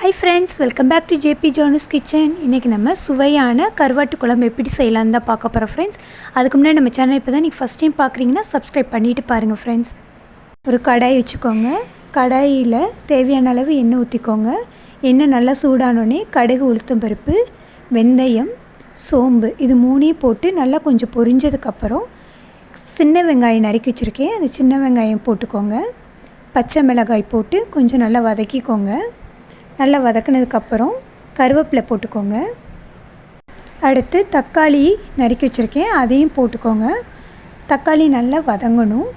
Hi friends welcome back to JP Jones kitchen இன்றைக்கி நம்ம சுவையான கருவாட்டு குழம்பு எப்படி செய்யலான்னு தான் பார்க்க போகிறோம் ஃப்ரெண்ட்ஸ் அதுக்கு முன்னாடி நம்ம சேனல் இப்போ தான் நீங்கள் ஃபஸ்ட் டைம் பார்க்குறீங்கன்னா சப்ஸ்கிரைப் பண்ணிவிட்டு பாருங்கள் ஃப்ரெண்ட்ஸ் ஒரு கடாய் வச்சுக்கோங்க. கடாயில் தேவையான அளவு எண்ணெய் ஊற்றிக்கோங்க எண்ணெய் நல்லா சூடானோடனே கடுகு உளுத்தம் பருப்பு வெந்தயம் சோம்பு இது மூணையும் போட்டு நல்லா கொஞ்சம் பொரிஞ்சதுக்கப்புறம் சின்ன வெங்காயம் நறுக்கி வச்சுருக்கேன். அந்த சின்ன வெங்காயம் போட்டுக்கோங்க. பச்சை மிளகாய் போட்டு கொஞ்சம் நல்லா வதக்கிக்கோங்க. நல்லா வதக்குனதுக்கப்புறம் கருவேப்பிலை போட்டுக்கோங்க. அடுத்து தக்காளி நறுக்கி வச்சுருக்கேன் அதையும் போட்டுக்கோங்க. தக்காளி நல்லா வதங்கணும்.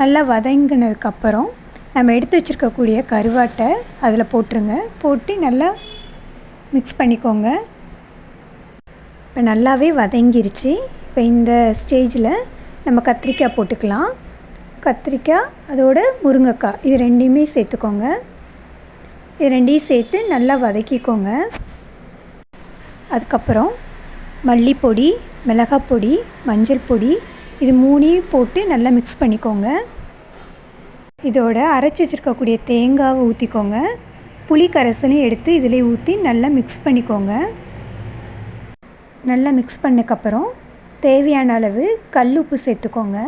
நல்லா வதங்கினதுக்கப்புறம் நம்ம எடுத்து வச்சுருக்கக்கூடிய கருவாட்டை அதில் போட்டுருங்க. போட்டு நல்லா மிக்ஸ் பண்ணிக்கோங்க. இப்போ நல்லாவே வதங்கிருச்சு. இப்போ இந்த ஸ்டேஜில் நம்ம கத்திரிக்காய் போட்டுக்கலாம். கத்திரிக்காய் அதோட முருங்கைக்காய் இது ரெண்டையுமே சேர்த்துக்கோங்க. இது ரெண்டையும் சேர்த்து நல்லா வதக்கிக்கோங்க. அதுக்கப்புறம் மல்லிப்பொடி மிளகாய் பொடி மஞ்சள் பொடி இது மூணையும் போட்டு நல்லா மிக்ஸ் பண்ணிக்கோங்க. இதோட அரைச்சி வச்சுருக்கக்கூடிய தேங்காவை ஊற்றிக்கோங்க புளி கரைசலையும் எடுத்து இதில் ஊற்றி நல்லா மிக்ஸ் பண்ணிக்கோங்க. நல்லா மிக்ஸ் பண்ணக்கப்புறம் தேவையான அளவு கல் உப்பு சேர்த்துக்கோங்க.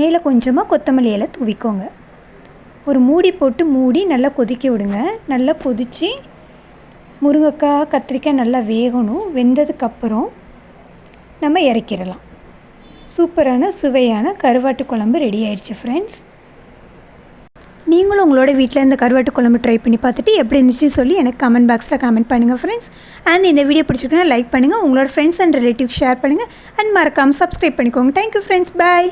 மேலே கொஞ்சமாக கொத்தமல்லி இலை தூவிக்கோங்க. ஒரு மூடி போட்டு மூடி நல்லா கொதிக்க விடுங்க. நல்லா கொதித்து முருங்கைக்காய் கத்திரிக்காய் நல்லா வேகணும். வெந்ததுக்கப்புறம் நம்ம இறக்கிடலாம். சூப்பரான சுவையான கருவாட்டு குழம்பு ரெடி ஆயிடுச்சு ஃப்ரெண்ட்ஸ் நீங்களும் உங்களோட வீட்டில் இந்த கருவாட்டு குழம்பு ட்ரை பண்ணி பார்த்துட்டு எப்படி இருந்துச்சுன்னு சொல்லி எனக்கு கமெண்ட் பாக்ஸில் கமெண்ட் பண்ணுங்கள் ஃப்ரெண்ட்ஸ் அண்ட் இந்த வீடியோ பிடிச்சிருக்குன்னா லைக் பண்ணுங்கள் உங்களோட ஃப்ரெண்ட்ஸ் அண்ட் ரிலேட்டிவ் ஷேர் பண்ணுங்கள் அண்ட் மறக்காமல் சப்ஸ்கிரைப் பண்ணிக்கோங்க. Thank you friends bye